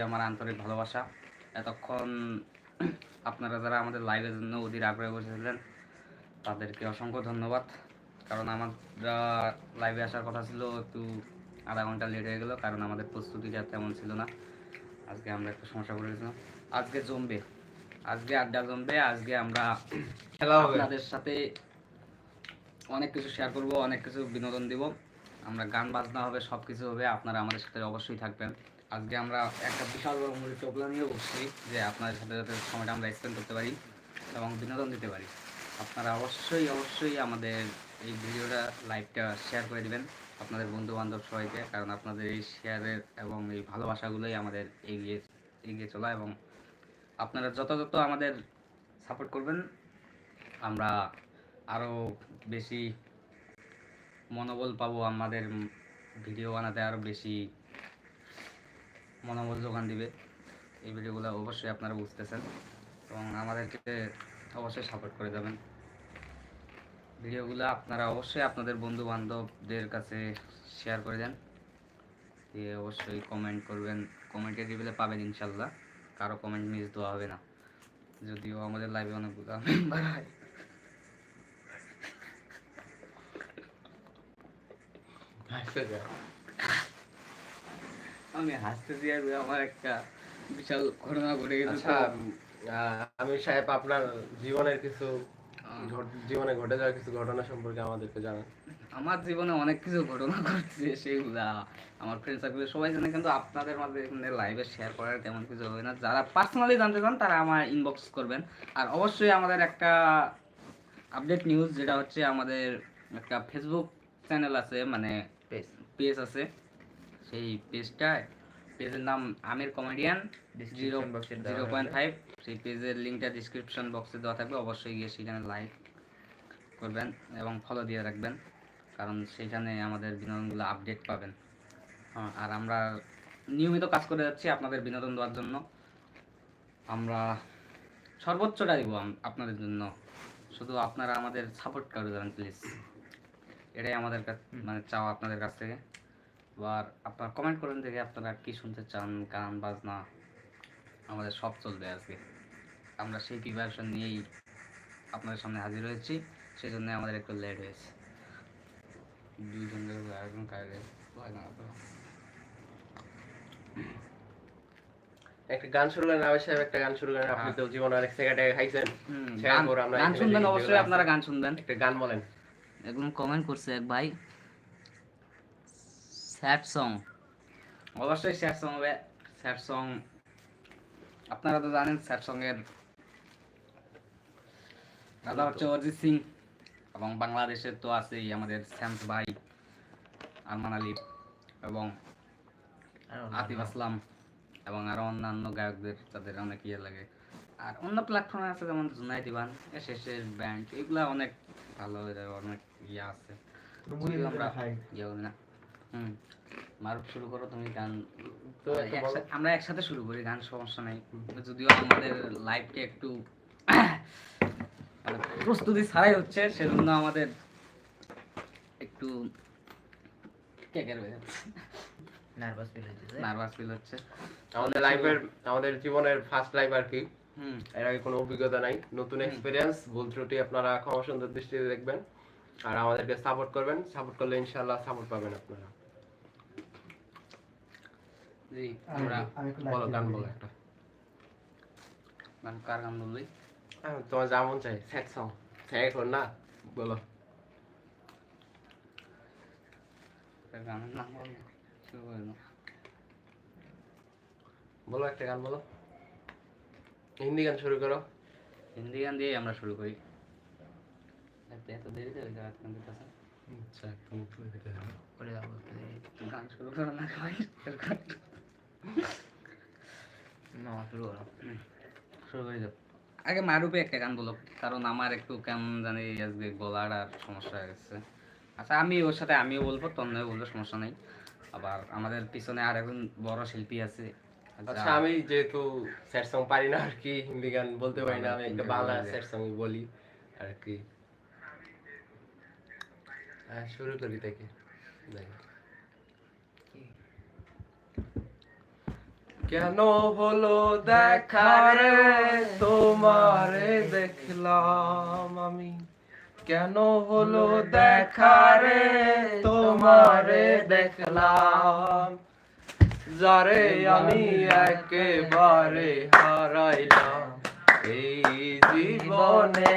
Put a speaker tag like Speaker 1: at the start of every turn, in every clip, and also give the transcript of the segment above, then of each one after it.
Speaker 1: আমার আন্তরিক ভালোবাসা। এতক্ষণ আপনারা যারা আমাদের লাইভের জন্য অধীর আগ্রহে বসেছিলেন তাদেরকে অসংখ্য ধন্যবাদ। কারণ আমরা লাইভে আসার কথা ছিল একটু আধা ঘণ্টা লেট হয়ে গেল কারণ আমাদের প্রস্তুতিটা তেমন ছিল না। আজকে আমরা একটু সমস্যা করে গেছিলাম। আজকে জমবে। আজকে আড্ডা জমবে আজকে আমরা
Speaker 2: খেলা হবে।
Speaker 1: আপনাদের সাথে অনেক কিছু শেয়ার করব অনেক কিছু বিনোদন দিব। আমরা গান বাজনা হবে সব কিছু হবে আপনারা আমাদের সাথে অবশ্যই থাকবেন। আজকে আমরা একটা বিশাল বড় মুড়ি টোপলা নিয়ে বসছি, যে আপনাদের সাথে যাতে সময়টা আমরা স্পেন্ড করতে পারি এবং বিনোদন দিতে পারি। আপনারা অবশ্যই অবশ্যই আমাদের এই ভিডিওটা লাইভটা শেয়ার করে দেবেন আপনাদের বন্ধু বান্ধব সবাইকে, কারণ আপনাদের এই শেয়ারের এবং এই ভালোবাসাগুলোই আমাদের এগিয়ে এগিয়ে চলা এবং আপনারা যত আমাদের সাপোর্ট করবেন, আমরা আরও বেশি মনোবল পাবো, আমাদের ভিডিও বানাতে আরও বেশি মনোবল যোগান দিবে। এই ভিডিওগুলো অবশ্যই আপনারা বুঝতেছেন এবং আমাদেরকে অবশ্যই সাপোর্ট করে যাবেন। ভিডিওগুলো আপনারা অবশ্যই আপনাদের বন্ধু বান্ধবদের কাছে শেয়ার করে দেন। দিয়ে অবশ্যই কমেন্ট করবেন। কমেন্টের রিভিলে পাবেন ইনশাল্লাহ কারও কমেন্ট মিস দেওয়া হবে না। যদিও আমাদের লাইভে অনেকগুলো মেম্বার হয়।
Speaker 2: হাসতে যা।
Speaker 1: আমি হাসতেছি আর আমার একটা বিশাল ঘটনা ঘটে গেছে
Speaker 2: আচ্ছা আহ, আমি সাহেব আপনার জীবনের কিছু জীবনে ঘটে যাওয়া কিছু ঘটনা সম্পর্কে আমাদেরকে জানান।
Speaker 1: আমার জীবনে অনেক কিছু ঘটনা ঘটছে সেগুলা আমার ফ্রেন্ড সার্কেলে সবাই জানে কিন্তু আপনাদের মাঝে এখানে লাইভে শেয়ার করার তেমন কিছু হবে না। যারা পার্সোনালি জানতে চান তারা আমার ইনবক্স করবেন। আর অবশ্যই আমাদের একটা আপডেট নিউজ যেটা হচ্ছে আমাদের একটা ফেসবুক চ্যানেল আছে মানে পেজ আছে। সেই পেজটায় পেজের নাম Amir comedian zero zero point five সেই পেজের লিঙ্কটা ডিসক্রিপশন বক্সে দেওয়া থাকবে। অবশ্যই গিয়ে সেখানে লাইক করবেন এবং ফলো দিয়ে রাখবেন কারণ সেখানে আমাদের বিনোদনগুলো আপডেট পাবেন। হ্যাঁ আর আমরা নিয়মিত কাজ করে যাচ্ছি আপনাদের বিনোদন দেওয়ার জন্য। আমরা সর্বোচ্চটা দিব আপনাদের জন্য। শুধু আপনারা আমাদের সাপোর্ট করে দেবেন প্লিজ এটাই আমাদের কাছ মানে চাওয়া আপনাদের কাছ থেকে। এবার আপনারা কমেন্ট করেন দেখে আপনারা কি শুনতে চান গান বাজনা আমাদের সব চলবে আজকে আমরা সেই প্রিপারেশন নিয়েই আপনাদের সামনে হাজির হয়েছি সেই জন্য আমাদের একটু লেট হয়েছে। একজন কাজে
Speaker 2: একটা গান শুরু করেন সাহেব একটা গান শুরু করেন। আপনি তো জীবনে অনেক সেকেন্ডে খাইছেন।
Speaker 1: গান শুনবেন অবশ্যই আপনারা গান শুনবেন।
Speaker 2: একটা গান বলেন।
Speaker 1: একদম কমেন্ট করছে এক ভাই। Sad song. অবশ্যই স্যাড সং হবে স্যাড সং। আপনারা তো জানেন স্যাড সং এর দাদা হচ্ছে অরিজিৎ সিং এবং বাংলাদেশের তো আছেই আমাদের শ্যামস ভাই আরমান আলী এবং আতিফ আসলাম এবং আরও অন্যান্য গায়কদের তাদের অনেক ইয়ে লাগে। আর অন্য প্ল্যাটফর্মে আছে যেমন জুনাইদ ইভান এসএসএস ব্যান্ড এগুলা অনেক ভালো অনেক ইয়ে আছে। আমরা ইয়ে না। হুম। মারুফ শুরু করো তুমি গান
Speaker 2: তো
Speaker 1: আমরা একসাথে শুরু করি গান সমস্যা নাই। যদিও আমাদের লাইভটা একটু মানে প্রস্তুতি ছাড়াই হচ্ছে সেজন্য আমাদের একটু কেকের হয়ে যাচ্ছে।
Speaker 3: নার্ভাস ফিল হচ্ছে
Speaker 1: নার্ভাস ফিল হচ্ছে।
Speaker 2: আমাদের লাইফের আমাদের জীবনের ফার্স্ট লাইফ আর কি।
Speaker 1: হুম।
Speaker 2: এর আগে কোনো অভিজ্ঞতা নাই নতুন এক্সপিরিয়েন্স ভুল ত্রুটি আপনারা ক্ষমা সুন্দর দৃষ্টিতে দেখবেন। আর আমাদেরকে সাপোর্ট করবেন। সাপোর্ট করলে ইনশাআল্লাহ সাপোর্ট পাবেন আপনারা।
Speaker 1: জি আমরা
Speaker 2: বলো গান বলো একটা।
Speaker 1: গান কার গান বললি?
Speaker 2: তোমার যা মন চাই স্যাড সং এখন না বলো।
Speaker 1: গানের নাম বল। না। শুরু করে দাও।
Speaker 2: বলো একটা গান বলো। হিন্দি গান শুরু করো।
Speaker 1: হিন্দি গান দিয়ে আমরা শুরু করি। এত- এত দেরিতে হয়ে যাবে আপনাদের কাছে
Speaker 2: আচ্ছা
Speaker 3: করে দাও বলতে দেরি।
Speaker 1: গান শুরু করো না ভাই
Speaker 3: না শুরু করো।
Speaker 1: শুরু করে দাও আগে মারুপে একটা গান বলো কারণ আমার একটু কেমন জানি আজকে গলার আর সমস্যা হয়ে গেছে। আচ্ছা আমি ওর সাথে আমিও বলব তন্ময় বলব সমস্যা নেই। আবার আমাদের পিছনে আর একজন বড় শিল্পী আছে।
Speaker 2: আচ্ছা আমি যেহেতু স্যাড সং পারি না আর কি হিন্দি গান বলতে পারি না আমি একটা বাংলা স্যাড সং বলি আর কি। শুরু করি দেখি। কেন হলো দেখা রে তোমারে দেখলাম আমি? কেন হলো দেখা রে তোমারে দেখলাম? যারে আমি একেবারে হারাইলাম। এই জীবনে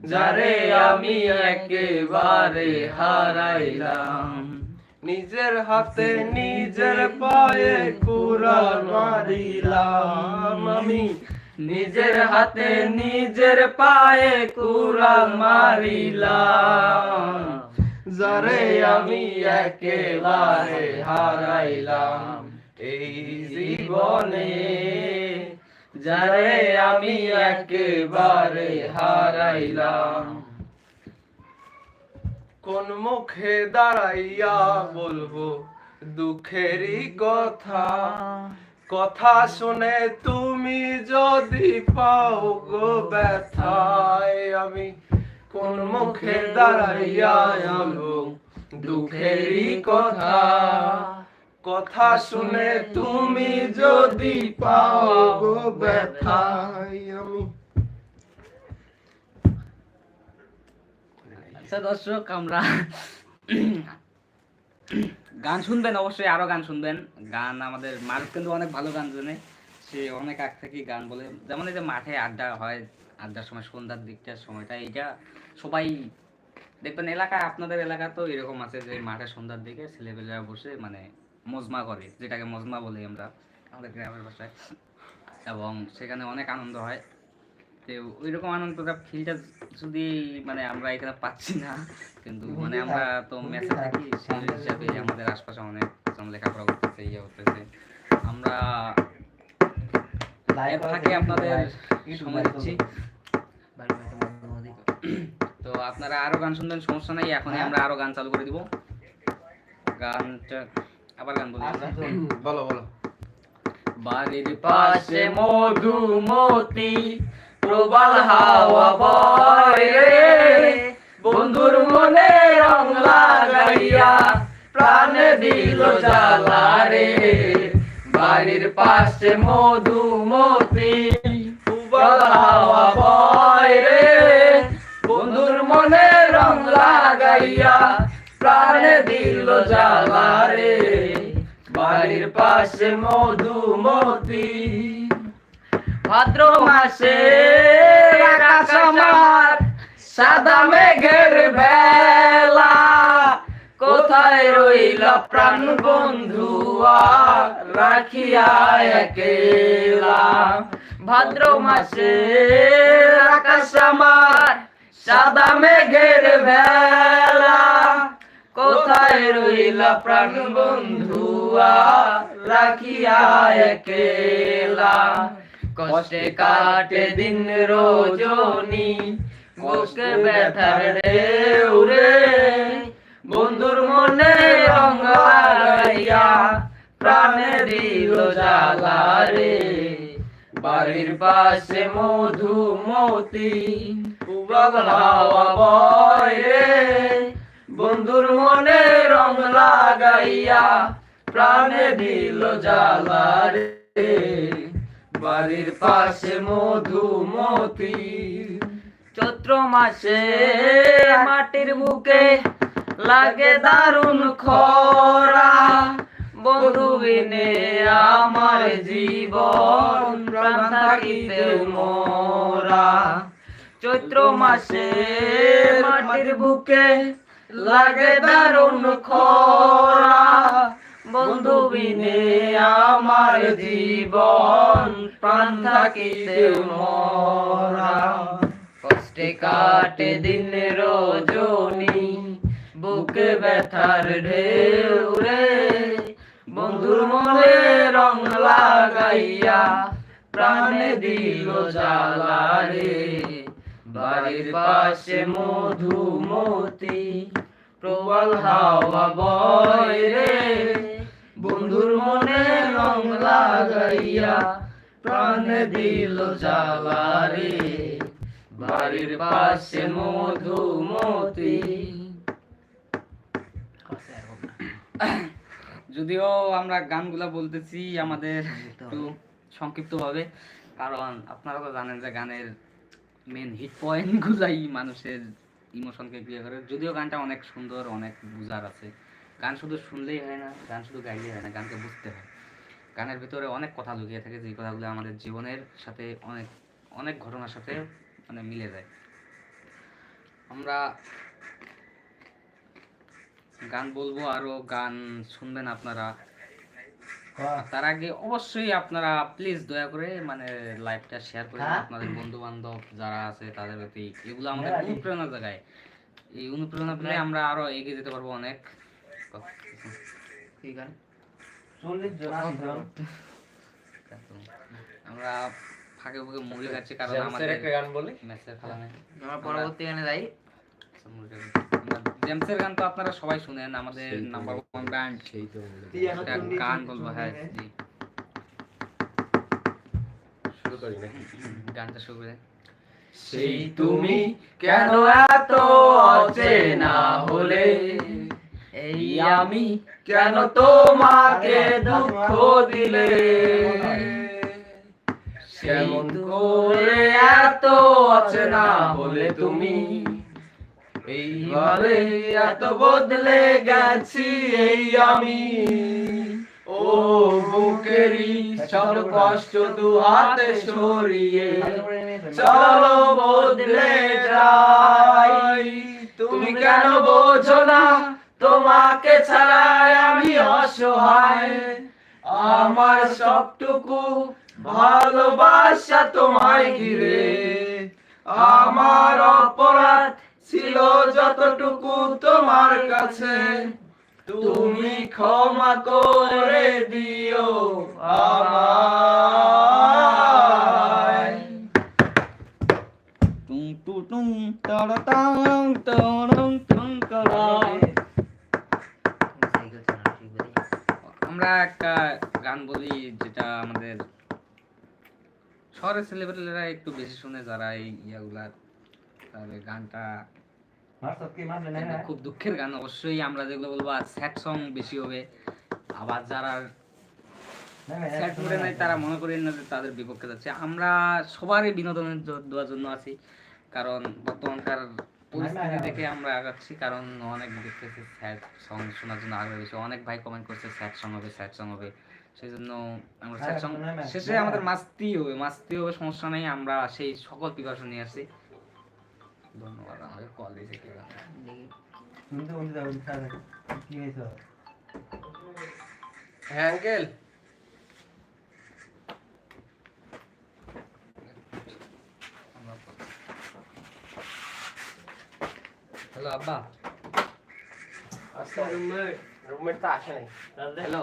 Speaker 2: যারে আমি একেবারে হারাইলাম। নিজের হাতে, নিজের পায়ে কুড়াল মারিলাম আমি। নিজের হাতে, নিজের পায়ে কুড়াল মারিলাম। যারে আমি একেবারে হারাইলাম। এই জীবনে যারে আমি একেবারে হারাইলাম। কোন মুখে দাঁড়াইয়া বলব দুঃখেরই কথা। কথা শুনে তুমি যদি পাও গো ব্যথায়, আমি কোন মুখে দাঁড়াইয়া বলব দুঃখেরই কথা। কথা শুনে তুমি যদি পাও গো আমি।
Speaker 4: আচ্ছা দর্শক, আমরা গান শুনবেন, অবশ্যই আরও গান শুনবেন। গান আমাদের, মারুফ কিন্তু অনেক ভালো গান জানে। সে অনেক আগ থেকেই গান বলে। যেমন এই যে মাঠে আড্ডা হয়, আড্ডার সময়, সন্ধ্যার দিকটার সময়টা, এইটা সবাই দেখবেন, এলাকা, আপনাদের এলাকা তো এরকম আছে যে মাঠে, সন্ধ্যার দিকে ছেলেপেলেরা বসে মানে মজমা করে যেটাকে মজমা বলি আমরা আমাদের গ্রামের ভাষায়। এবং সেখানে অনেক আনন্দ হয়। তো ওইরকম আনন্দটা ফিলটা যদি মানে আমরা এখানে পাচ্ছি না কিন্তু মানে আমরা তো মেসে থাকি সেই হিসাবে আমাদের আশপাশে অনেক জন লেখাপড়া করতেছে ইয়ে করতেছে। আমরা লাইভ থাকে আপনাদের সময় দিচ্ছি। তো আপনারা আরও গান শুনবেন সমস্যা নাই এখনই আমরা আরও গান চালু করে দিব। গানটা আবার গান বলি
Speaker 2: বলো বলো।
Speaker 4: বাড়ির পাশে মধুমতি প্রবাল হাওয়া বয় রে। বন্ধুর মনে রং লাগাইয়া প্রাণে দিল জ্বালা রে। বাড়ির পাশে মধুমতি প্রবাল হাওয়া বয় রে। বন্ধুর মনে রং লাগাইয়া প্রাণে দিল জ্বালা রে। পাশে মধুমতি ভাদ্র মাসে আকাশ আমার সাদা মেঘের বেলা। কোথায় রইল প্রাণ বন্ধুয়া রাখিয়া একেলা। ভাদ্র মাসে আকাশ আমার সাদা মেঘের বেলা। কোথায় রইলা প্রাণ বন্ধুয়া রাখিয়া একেলা। কষ্টে কাটে দিন রজনী, বুকে ব্যথার ঢেউ রে। বন্ধুর মনে রং লাগাইয়া প্রাণে দিল জ্বালা রে। বাড়ির পাশে মধুমতি হাওয়া বয় রে। বন্ধুর মনে রং লাগাইয়া প্রাণে দিল জ্বালা রে বাড়ির পাশে মধুমতি, চৈত্র মাসে মাটির বুকে লাগে দারুণ খরা। বন্ধু বিনে আমার জীবন মোরা। চৈত্র মাসে মাটির বুকে লাগে দারুণ খরা। বন্ধু বিনে আমার জীবন, প্রাণ থাকিতে মোরা। কষ্টে কাটে দিন রজনী, বুকে ব্যথার ঢেউ রে। বন্ধুর মনে রং লাগাইয়া
Speaker 1: প্রাণে দিল জ্বালা রে। বাড়ির পাশে মধুমতি প্রবল হাওয়া বয় রে। বন্ধুর মনে রং লাগাইয়া প্রাণে দিল রে বাড়ির পাশে মধুমতি। যদিও আমরা গানগুলা বলতেছি আমাদের একটু সংক্ষিপ্ত ভাবে কারণ আপনারা তো জানেন যে গানের মেন হিট পয়েন্ট গুলাই মানুষের ইমোশনকে ক্রিয়া করে। যদিও গানটা অনেক সুন্দর, অনেক বুঝার আছে। গান শুধু শুনলেই হয় না, গান শুধু গাইলেই হয় না, গানকে বুঝতে হয়। গানের ভিতরে অনেক কথা লুকিয়ে থাকে যে কথাগুলো আমাদের জীবনের সাথে অনেক অনেক ঘটনার সাথে মানে মিলে যায়। আমরা গান বলব, আরও গান শুনবেন আপনারা। তার আগে অবশ্যই আপনারা প্লিজ দয়া করে মানে লাইভটা শেয়ার করে
Speaker 3: হ্যাঁ?
Speaker 1: আপনাদের বন্ধু বান্ধব যারা আছে তাদের প্রতি এগুলো আমাদের
Speaker 3: হ্যাঁ,
Speaker 1: অনুপ্রেরণা জায়গায় এই অনুপ্রেরণা পেলে আমরা আরও এগিয়ে যেতে পারব অনেক। আমরা ফাঁকে ফুঁকে মুড়ি খাচ্ছি কারণ আমাদের
Speaker 2: একটা গান বলি।
Speaker 1: ম্যাচের খেলা নেই
Speaker 3: আমরা পরবর্তী গানে যাই।
Speaker 1: জেমসের গান তো আপনারা সবাই শুনেন আমাদের নাম্বার ওয়ান ব্যান্ড
Speaker 2: সেই তো
Speaker 1: গান বলব হ্যাঁ জি।
Speaker 2: শুরু করি নাকি?
Speaker 1: গানটা শুরু করে।
Speaker 2: সেই তুমি কেন এত অচেনা হলে?
Speaker 1: এই
Speaker 2: আমি কেন তোমাকে দুঃখ দিলে? কেমন করে এত অচেনা হলে তুমি? এইভাবে এত বদলে গেছি এই আমি। ও বুকেরই সব কষ্ট দু হাতে সরিয়ে চলো বদলে যাই। তুমি কেন বোঝো না, তোমাকে ছাড়াই আমি অসহায়। আমার সবটুকু ভালোবাসা তোমায় ঘিরে। আমার অপরাধ ছিল যতটুকু তোমার কাছে। তুমি ক্ষমা করে দিও আমায়।
Speaker 1: তারা তাং আমরা একটা গান বলি যেটা আমাদের শহরের ছেলেপেলেরা একটু বেশি শুনে যারা এই ইয়াগুলা তাহলে গানটা খুব দুঃখের গান অবশ্যই আমরা যেগুলো বলব স্যাড সং বেশি হবে। আবার যারা স্যাড করে নাই তারা মনে করেন না যে তাদের বিপক্ষে যাচ্ছে। আমরা সবারই বিনোদনের দেওয়ার জন্য আছি কারণ বর্তমানকার পরিস্থিতি দেখে আমরা আগাচ্ছি কারণ অনেক দেখতেছি স্যাড সং শোনার জন্য আগ্রহ বেশি অনেক ভাই কমেন্ট করছে স্যাড সং হবে স্যাড সং হবে। সেই জন্য আমরা স্যাড সং শেষে আমাদের মাস্তি হবে মাস্তি হবে সমস্যা নেই। আমরা সেই সকল প্রিপারেশন নিয়ে আসছি। ধন্যবাদ আমাকে কল দিয়েছে কেউ
Speaker 3: শুনতে শুনতে যাব কি হয়েছে
Speaker 2: হ্যাঁ আঙ্কেল
Speaker 1: হ্যালো আব্বা
Speaker 2: আচ্ছা রুমমেট রুমমেট তো আসে নাই
Speaker 1: হ্যালো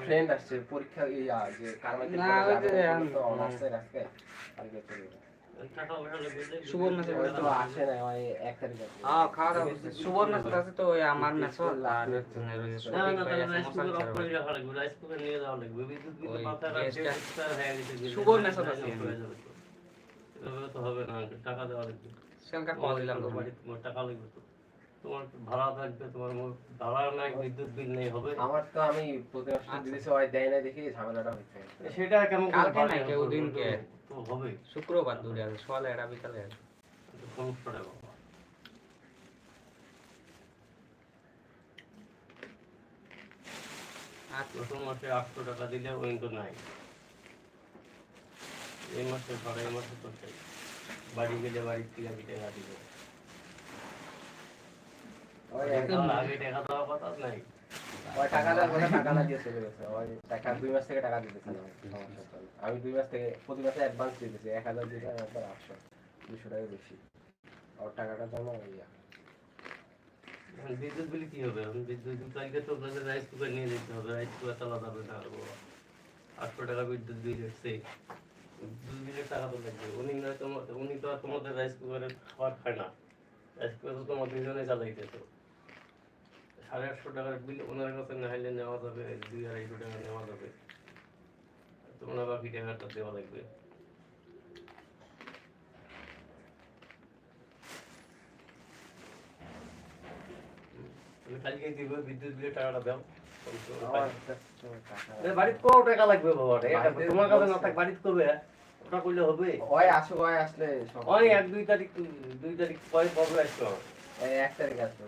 Speaker 2: ফ্রেন্ড আসছে পরীক্ষা ইয়া যে কারমাইতে
Speaker 1: না, ওই যে, আম-
Speaker 2: তো অনার্সের আজকে আজকে তো
Speaker 1: শুভ মেসেজ
Speaker 2: তো আসে নাই ওই এক তারিখ।
Speaker 1: হ্যাঁ খাওয়া দাওয়া করছি। মেসেজ আছে তো ওই আমার মেসেজ আর একজনের ওই যে শফিক ভাই আছে, মশাল ছেড়ে ভাই। শুভর মেসেজ আছে। সেখানকার কল দিলাম তো। ভাই।
Speaker 5: তোমার ভাড়া থাকবে তোমার ভাড়া নাই বিদ্যুৎ বিল নেই হবে।
Speaker 2: আমার তো আমি প্রতি মাসে দিতেছি ওই দেয় না দেখি ঝামেলাটা হচ্ছে।
Speaker 5: সেটা কেমন
Speaker 1: কালকে নাই, কেউ দিনকে।
Speaker 5: তো হবে
Speaker 1: শুক্রবার দূরে আছে সকালে এটা বিকালে আছে।
Speaker 5: সমস্যাটা বাবা। প্রথম মাসে আটশো টাকা দিলে ওই তো নাই। এই মাসে মাসে তো চাই বাড়ি গেলে বাড়ির থেকে দিব। আগে টাকা দেওয়ার কথা নাই। বিদ্যুৎ বিল কি হবে? বিদ্যুৎ বিল তো আপনাদের রাইস কুকার নিয়ে যেতে হবে। রাইস কুকার চালা যাবে না আটশো টাকা বিদ্যুৎ বিল এসছে দুই বিলের টাকা তো লাগবে। উনি না তোমার উনি তো আর তোমাদের রাইস কুকারে খাবার খায় না। রাইস কুকার তো তোমার দুজনে চালাইতেছ। সাড়ে আটশো টাকার বিল ওনার কাছে না হলে নেওয়া যাবে দুই আড়াইশো টাকা নেওয়া যাবে। তোমরা বাকি টাকাটা দেওয়া লাগবে। কালকে দিবে বিদ্যুৎ বিলের টাকাটা দাও। বাড়িতে কত টাকা লাগবে বাবা তোমার কাছে না। থাক বাড়িতে হ্যাঁ? ওটা করলে হবে।
Speaker 2: ওই আসো ওই আসলে
Speaker 5: ওই এক দুই তারিখ দুই তারিখ পরে কবে
Speaker 2: এক তারিখ আসবে।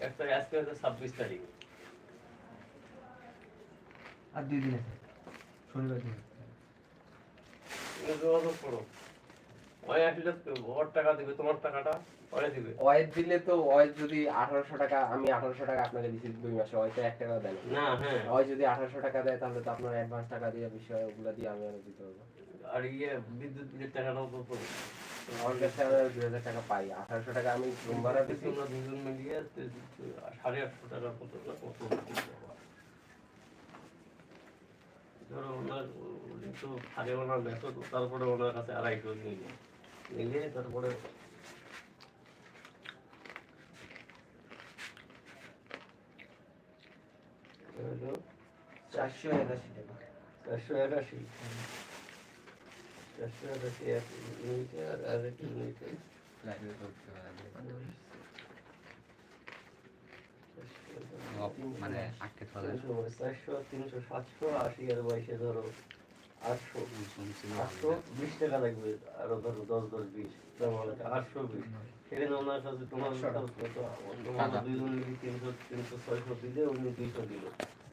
Speaker 5: এক তারিখ আজকে হচ্ছে ছাব্বিশ তারিখ।
Speaker 3: আর দুই দিন আছে। শনিবার দিন।
Speaker 5: তুমি যোগাযোগ করো। ওই আসলে ওর টাকা দিবে তোমার টাকাটা।
Speaker 2: ওয়েট দিলে তো ওয়েট যদি আঠারোশো টাকা আমি আঠারোশো টাকা আপনাকে দিচ্ছি দুই মাসে হয়তো এক টাকা দেন
Speaker 5: না। হ্যাঁ।
Speaker 2: ওই যদি আঠারোশো টাকা দেয় তাহলে তো আপনার অ্যাডভান্স টাকা দিয়ে বিষয় ওগুলো দিয়ে আমি আরও দিতে পারব।
Speaker 5: আর ইয়ে বিদ্যুৎ বিলের টাকাটাও তো
Speaker 2: আমার কাছে আমি দুই হাজার টাকা পাই। আঠারোশো টাকা আমি রুম ভাড়া দিচ্ছি
Speaker 5: তোমরা দুজন মিলিয়ে সাড়ে আটশো টাকার মতো ধরো ওনার তো সাড়ে ওনার তারপরে ওনার কাছে আড়াইশো নিলে নিলে তারপরে হলো
Speaker 2: চারশো একাশি টাকা।
Speaker 5: চারশো একাশি? চারশো একাশি এক ইউনিটে আর আর এক ইউনিটে
Speaker 1: মানে
Speaker 5: চারশো তিনশো সাতশো আশি আর বাইশে ধরো আটশো। আটশো বিশ টাকা লাগবে আরও ধরো দশ দশ বিশ। আটশো বিশ। সেখানে ওনার কাছে তোমার কাছে কত? তোমার দুইজন মিলে তিনশো তিনশো ছয়শো দিলে উনি দুইশো দিল।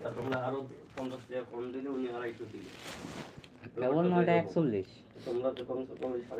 Speaker 5: আর তোমরা আরও পঞ্চাশ টাকা কম দিলে উনি আড়াইশো দিলে।
Speaker 1: একচল্লিশ।
Speaker 5: তোমরা তো কমসে কম সাড়ে